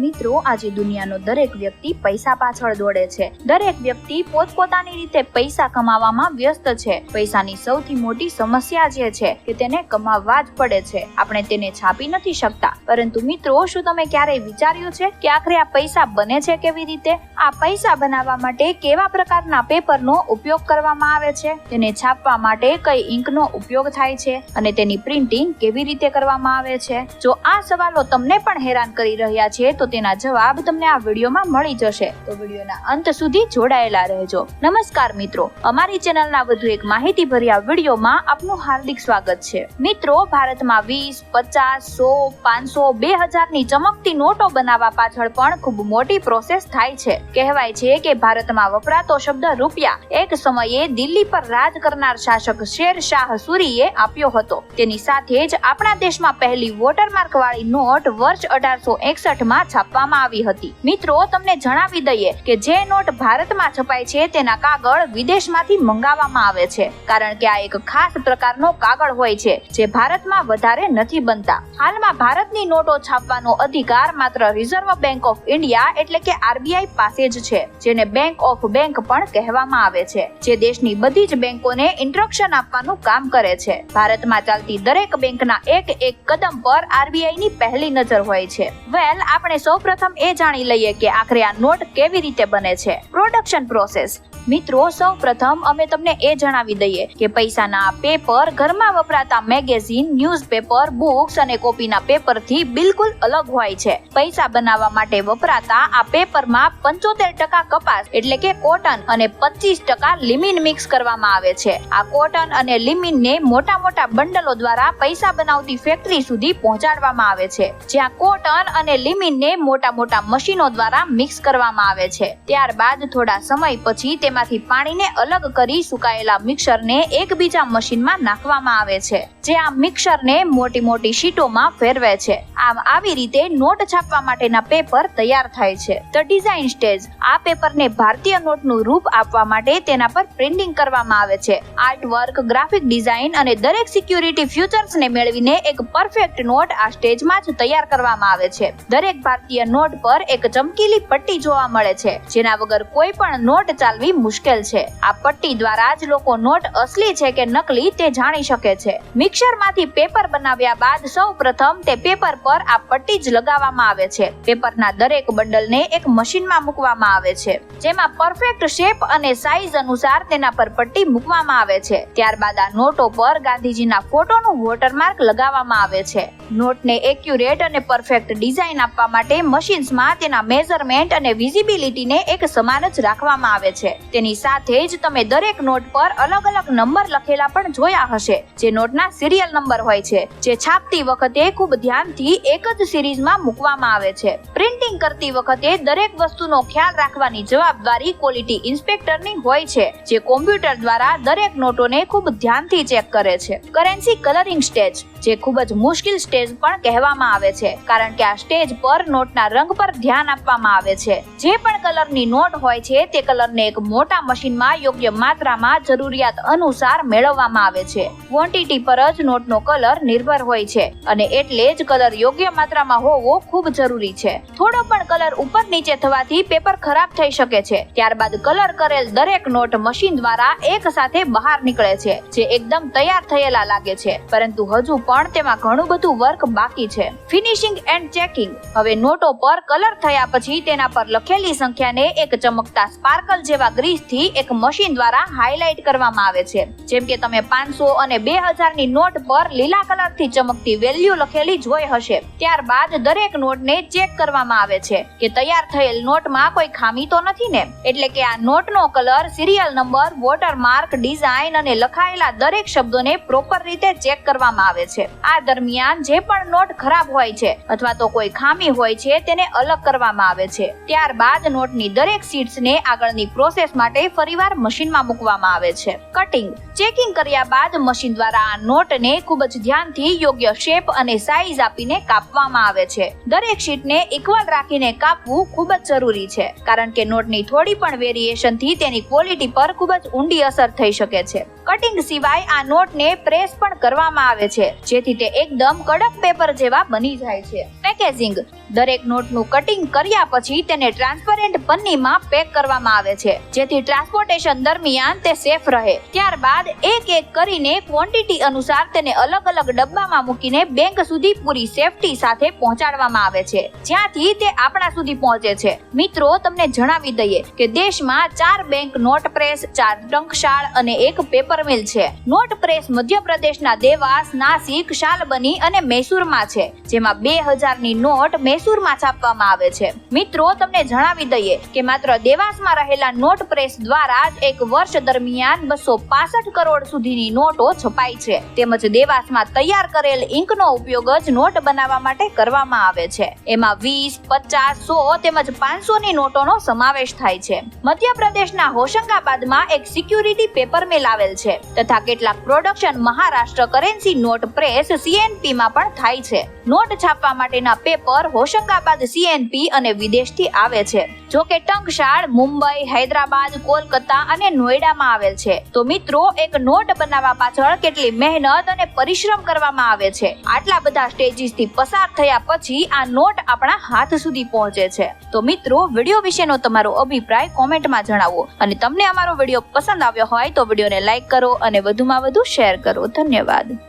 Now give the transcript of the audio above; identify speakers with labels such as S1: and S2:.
S1: મિત્રો, આજે દુનિયાનો દરેક વ્યક્તિ પૈસા પાછળ દોડે છે. દરેક વ્યક્તિ પોતપોતાની રીતે પૈસા કમાવામાં વ્યસ્ત છે. પૈસાની સૌથી મોટી સમસ્યા જે છે કે તેને કમાવવા જ પડે છે. આપણે તેને છાપી નથી શકતા. પરંતુ મિત્રો, શું તમે ક્યારેય વિચાર્યું છે કે આખરે આ પૈસા બને છે કેવી રીતે? આ પૈસા બનાવવા માટે કેવા પ્રકારના પેપરનો ઉપયોગ કરવામાં આવે છે? તેને છાપવા માટે કઈ ઇંકનો ઉપયોગ થાય છે? અને તેની પ્રિન્ટિંગ કેવી રીતે કરવામાં આવે છે? જો આ સવાલો તમને પણ હેરાન કરી રહ્યા છે, તો તેના જવાબ તમને આ વિડીયોમાં મળી જશે. તો વિડીયોના અંત સુધી જોડાયેલા રહેજો. નમસ્કાર મિત્રો. અમારી ચેનલના વધુ એક માહિતીભર્યા વિડીયોમાં આપનું હાર્દિક સ્વાગત છે. મિત્રો, ભારતમાં વીસ, પચાસ, સો, પાંચસો, બે હજારની ચમકતી નોટો બનાવવા પાછળ પણ ખૂબ મોટી પ્રોસેસ થાય છે. કહેવાય છે કે ભારતમાં વપરાતો શબ્દ રૂપિયા એક સમયે દિલ્હી પર રાજ કરનાર શાસક શેર શાહ સુરીએ આપ્યો હતો. તેની સાથે જ આપણા દેશમાં પહેલી વોટરમાર્ક વાળી નોટ વર્ષ અઢારસો એકસઠમાં છાપવામાં આવી હતી. મિત્રો, તમને જણાવી દઈએ કે જે નોટ ભારતમાં છપાય છે, તેના કાગળ વિદેશમાંથી મંગાવવામાં આવે છે. કારણ કે આ એક ખાસ પ્રકારનો કાગળ હોય છે, જે ભારતમાં વધારે નથી બનતા. હાલમાં ભારતની નોટો છાપવાનો અધિકાર માત્ર રિઝર્વ બેંક ઓફ ઇન્ડિયા એટલે કે આરબીઆઈ પાસે જ છે, જેને બેંક ઓફ બેંક પણ કહેવામાં આવે છે, જે દેશની બધી જ બેંકોને ઇન્સ્ટ્રક્શન આપવાનું કામ કરે છે. ભારતમાં ચાલતી દરેક બેંકના એક એક કદમ પર આરબીઆઈ ની પહેલી નજર હોય છે. વેલ આપણે સૌપ્રથમ એ જાણી લઈએ કે આખરે આ નોટ કેવી રીતે બને છે. પ્રોડક્શન પ્રોસેસ મિત્રો સૌ પ્રથમ અમે તમને એ જણાવી દઈએ કે પૈસાના પેપર ઘરમાં વપરાતા મેગેઝિન ન્યૂઝપેપર બુક્સ અને કોપીના પેપરથી બિલકુલ અલગ હોય છે. પૈસા બનાવવા માટે વપરાતા આ પેપરમાં પંચોતેર ટકા કપાસ એટલે કે કોટન અને પચીસ ટકા લિમિન મિક્સ કરવામાં આવે છે. આ કોટન અને લિમિનને મોટા મોટા બંડલો દ્વારા પૈસા બનાવતી ફેક્ટરી સુધી પહોંચાડવામાં આવે છે. જ્યાં કોટન અને લિમિનને મોટા મોટા મશીનો દ્વારા મિક્સ કરવામાં આવે છે. ત્યારબાદ થોડા સમય પછી તેમાંથી પાણીને અલગ કરી સુકાયેલા મિક્સરને એકબીજા મશીનમાં નાખવામાં આવે છે, જે આ મિક્સરને મોટી મોટી શીટોમાં ફેરવે છે. આમ આવી રીતે નોટ છાપવા માટેના પેપર તૈયાર થાય છે. ધ ડિઝાઇન સ્ટેજ આ પેપરને ભારતીય નોટનું રૂપ આપવા માટે તેના પર પ્રિન્ટિંગ કરવામાં આવે છે. આર્ટ વર્ક ગ્રાફિક ડિઝાઇન અને દરેક સિક્યુરિટી ફ્યુચર્સને મેળવીને એક પરફેક્ટ નોટ આ સ્ટેજમાં જ તૈયાર કરવામાં આવે છે. દરેક ભારતીય નોટ પર એક ચમકીલી પટ્ટી જોવા મળે છે, જેના વગર કોઈ પણ નોટ ચાલવી મુશ્કેલ છે. આ પટ્ટી દ્વારા જ લોકો નોટ અસલી છે કે નકલી તે જાણી શકે છે. મિક્સરમાંથી પેપર બનાવ્યા બાદ સૌ પ્રથમ તે પેપર પર આ પટ્ટી જ લગાવવામાં આવે છે. પેપરના દરેક બંડલને એક મશીનમાં મૂકવામાં આવે છે, જેમાં પરફેક્ટ શેપ અને સાઈઝ અનુસાર તેના પર પટ્ટી મૂકવામાં આવે છે. ત્યારબાદ આ નોટો પર ગાંધીજીના ફોટોનું વોટરમાર્ક લગાવવામાં આવે છે. નોટને એક્યુરેટ અને પરફેક્ટ ડિઝાઇન આપવા માટે મશીન્સમાં તેના મેઝરમેન્ટ અને વિઝિબિલિટીને એક સમાન જ રાખવામાં આવે છે. તેની સાથે જ તમે દરેક નોટ પર અલગ અલગ નંબર લખેલા પણ જોયા હશે. જે નોટના સિરિયલ નંબર હોય છે, જે છાપતી વખતે ખૂબ ધ્યાનથી એક જ સિરીઝમાં મૂકવામાં આવે છે. પ્રિન્ટિંગ કરતી વખતે દરેક વસ્તુનો ખ્યાલ રાખવાની જવાબદારી ક્વોલિટી ઇન્સ્પેક્ટરની હોય છે, જે કોમ્પ્યુટર દ્વારા દરેક નોટોને ખૂબ ધ્યાનથી ચેક કરે છે. કરેન્સી કલરિંગ સ્ટેજ, જે ખૂબ જ મુશ્કેલ સ્ટેજ પણ કહેવામાં આવે છે, કારણ કે આ સ્ટેજ પર નોટના રંગ પર ધ્યાન આપવામાં આવે છે. જે પણ કલરની નોટ હોય છે, તે કલરને એક મોટા મશીનમાં યોગ્ય માત્રામાં જરૂરિયાત અનુસાર મેળવવામાં આવે છે. ક્વોન્ટિટી પર જ નોટનો કલર નિર્ભર હોય છે, અને એટલે જ કલર યોગ્ય માત્રામાં હોવો ખૂબ જરૂરી છે. થોડો પણ કલર ઉપર નીચે થવાથી પેપર ખરાબ થઈ શકે છે, ત્યારબાદ કલર કરેલ દરેક નોટ મશીન દ્વારા એક સાથે બહાર નીકળે છે, જે એકદમ તૈયાર થયેલા લાગે છે. પરંતુ હજુ પણ તેમાં ઘણું બધું વર્ક બાકી છે. ફિનિશિંગ એન્ડ ચેકિંગ હવે નોટો પર કલર થયા પછી તેના પર લખેલી સંખ્યાને એક ચમકતા સ્પાર્કલ જેવા ગ્રીસથી એક મશીન દ્વારા હાઇલાઇટ કરવામાં આવે છે. જેમ કે તમે પાંચસો અને બે હજારની નોટ પર લીલા કલરથી ચમકતી વેલ્યુ લખેલી જોઈ હશે. ત્યારબાદ દરેક નોટને ચેક કરવામાં આવે છે કે તૈયાર થયેલ નોટમાં કોઈ ખામી તો નથી ને? એટલે કે આ નોટનો colour serial number watermark design અને લખાયેલા દરેક શબ્દોને પ્રોપર રીતે ચેક કરવામાં આવે છે. આ દરમિયાન જે પણ નોટ ખરાબ હોય છે અથવા તો કોઈ ખામી હોય છે તેને અલગ કરવામાં આવે છે. ત્યારબાદ નોટની દરેક શીટ્સને આગળની પ્રોસેસ માટે ફરીવાર મશીનમાં મૂકવામાં આવે છે. કટિંગ. ચેકિંગ કર્યા બાદ મશીન દ્વારા આ નોટને ખૂબ જ ધ્યાનથી યોગ્ય શેપ અને સાઈઝ આપીને કાપવામાં આવે છે. દરેક શીટને ઇક્વલ રાખીને કાપવું ખૂબ જ જરૂરી છે, કારણ કે નોટની થોડી પણ વેરિએશનથી તેની ક્વોલિટી પર ખૂબ જ ઊંડી અસર થઈ શકે છે. કટિંગ સિવાય આ નોટને પ્રેસ પણ કરવામાં આવે છે, જેથી તે એકદમ કડક પેપર જેવા બની જાય છે. પેકેજિંગ દરેક નોટનું કટિંગ કર્યા પછી તેને ટ્રાન્સપરન્ટ પન્નીમાં પેક કરવામાં આવે છે. જેથી ટ્રાન્સપોર્ટેશન દરમિયાન તે સેફ રહે. ત્યારબાદ એક એક કરીને ક્વોન્ટિટી અનુસાર તેને અલગ અલગ ડબ્બામાં મૂકીને બેંક સુધી પૂરી સેફટી સાથે પહોંચાડવામાં આવે છે. જ્યાંથી તે આપણા સુધી પહોંચે છે. મિત્રો, તમને જણાવી દઈએ કે દેશમાં ચાર બેંક નોટ પ્રેસ ચાર ટંકશાળ અને એક પેપર મિલ છે. નોટ પ્રેસ મધ્યપ્રદેશના દેવાસ, નાસિક, શાલબની અને મૈસૂરમાં છે, જેમાં બે હજારની નોટ મૈસૂરમાં છાપવામાં આવે છે. મિત્રો, તમને જણાવી દઈએ કે માત્ર દેવાસમાં રહેલા નોટ પ્રેસ દ્વારા જ એક વર્ષ દરમિયાન બસો પાસઠ કરોડ સુધીની નોટો છપાઈ છે. તેમજ દેવાસમાં તૈયાર કરેલ ઇંકનો ઉપયોગ જ નોટ બનાવવા માટે કરવામાં આવે છે. એમાં વીસ, પચાસ, સો તેમજ પાંચસો ની નોટોનો સમાવેશ થાય છે. મધ્યપ્રદેશના હોશંગાબાદમાં એક સિક્યુરિટી પેપર મિલ આવેલ છે. તથા કેટલાક production Maharashtra currency note press CNP માં પણ થાય છે. નોટ છાપવા માટેના પેપર હોશંગાબાદ સીએનપી અને વિદેશથી આવે છે. જો કે ટંકશાળ, મુંબઈ, હૈદરાબાદ, કોલકાતા અને નોઈડામાં આવેલ છે. તો મિત્રો, એક નોટ બનાવવા પાછળ કેટલી મહેનત અને પરિશ્રમ કરવામાં આવે છે. આટલા બધા સ્ટેજીસથી પસાર થયા પછી આ નોટ આપણા હાથ સુધી પહોંચે છે. તો મિત્રો, વીડિયો વિશેનો તમારો અભિપ્રાય કોમેન્ટમાં જણાવો. અને તમને અમારો વીડિયો પસંદ આવ્યો હોય તો વિડીયોને લાઈક કરો અને વધુમાં વધુ શેર કરો. ધન્યવાદ.